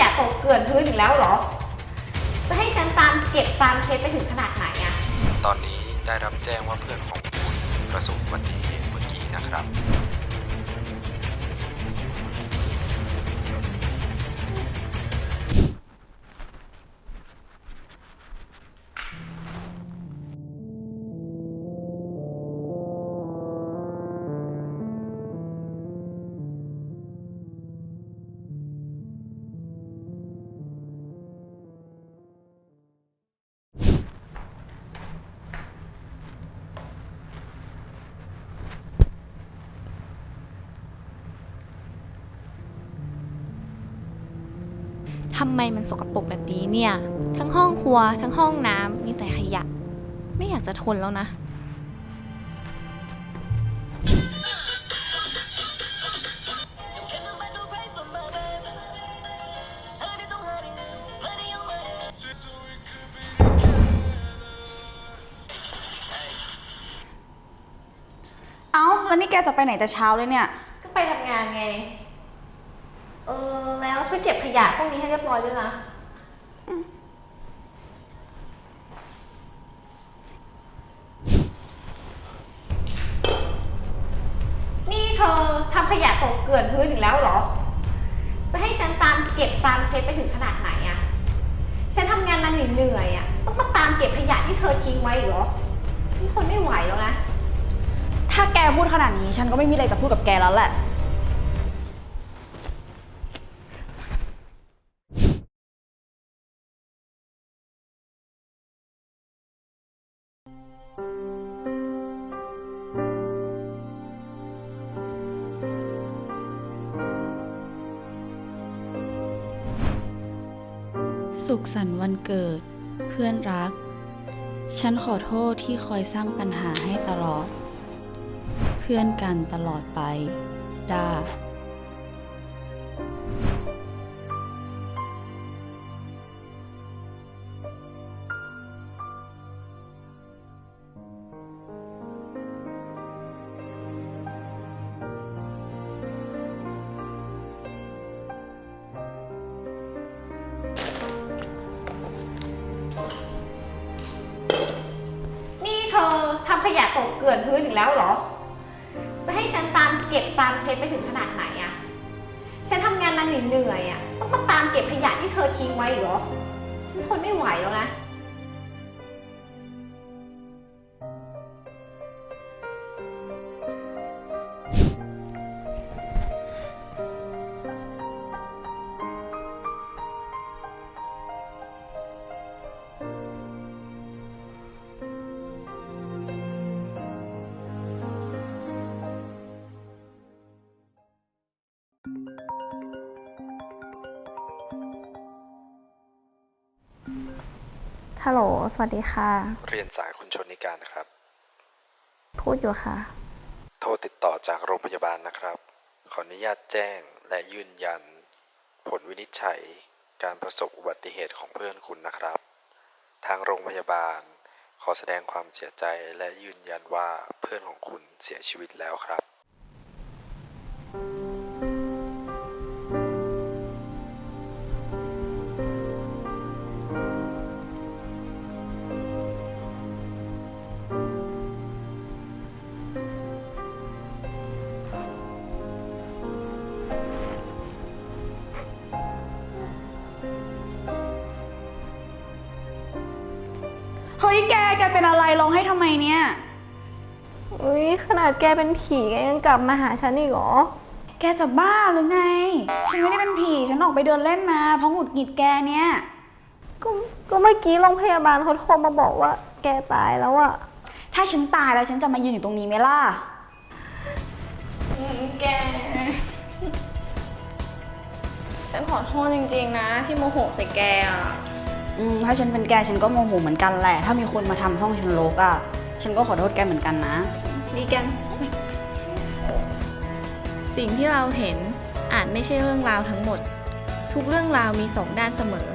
ยะตกเกลื่อนพื้นอีกแล้วเหรอ จะให้ฉันตามเก็บตามเช็ดไปถึงขนาดไหนอะตอนนี้ได้รับแจ้งว่าเพื่อนของคุณประสบอุบัติเหตุเมื่อกี้นะครับ ทำไมมันสกปรกแบบนี้เนี่ย ทั้งห้องครัว ทั้งห้องน้ำมีแต่ขยะ ไม่อยากจะทนแล้วนะ เอ้า แล้วนี่แกจะไปไหนแต่เช้าเลยเนี่ย ก็ไปทำงานไง เออแล้ วช่วยเก็บขยะพวกนี้ให้เรียบร้อยด้วยนะนี่เธอทำขยะตกเกลื่อนพื้นอีกแล้วเหรอ จะให้ฉันตามเก็บตามเช็ดไปถึงขนาดไหนอะฉันทำงานมาเหนื่อยๆอะต้องมาตามเก็บขยะที่เธอทิ้งไว้อีกเหรอนี่คนไม่ไหวแล้วนะ ถ้าแกพูดขนาดนี้ฉันก็ไม่มีอะไรจะพูดกับแกแล้วแหละ สุขสันต์วันเกิด เพื่อนรัก ฉันขอโทษที่คอยสร้างปัญหาให้ตลอด เพื่อนกันตลอดไปด้า ขยะตกเกลื่อนพื้นอีกแล้วเหรอ จะให้ฉันตามเก็บตามเช็ดไปถึงขนาดไหนอะฉันทำงานมาเหนื่อยๆอะต้องมาตามเก็บขยะที่เธอทิ้งไว้อีกเหรอ ฉันทนไม่ไหวแล้วนะ ฮัลโหล สวัสดีค่ะ เรียนสายคุณชนนิการนะครับ พูดอยู่ค่ะ โทรติดต่อจากโรงพยาบาลนะครับ ขออนุญาตแจ้งและยืนยัน ผลวินิจฉัยการประสบอุบัติเหตุของเพื่อนคุณนะครับ ทางโรงพยาบาล ขอแสดงความเสียใจและยืนยันว่าเพื่อนของคุณเสียชีวิตแล้วครับ ฮ้ยแก แกเป็นอะไรร้องให้ทำไมเนี่ย อุ้ยขนาดแกเป็นผีแกยังกลับมาหาฉันอีกเหรอ แกจะบ้าหรือไง ฉันไม่ได้เป็นผี ฉันออกไปเดินเล่นมา เพราะหงุดหงิดแกเนี่ย ก็ก็เมื่อกี้โรงพยาบาลเขาโทรมาบอกว่า แกตายแล้วอะถ้าฉันตายแล้วฉันจะมายืนอยู่ตรงนี้ไหมล่ะ แก ฉันขอโทษจริงๆนะ ที่โมโหใส่แกอะ อืมถ้าฉันเป็นแกฉันก็โมโหเหมือนกันแหละ ถ้ามีคนมาทำห้องฉันรกอะ ฉันก็ขอโทษแกเหมือนกันนะ ดีกัน สิ่งที่เราเห็นอาจไม่ใช่เรื่องราวทั้งหมด ทุกเรื่องราวมีสองด้านเสมอ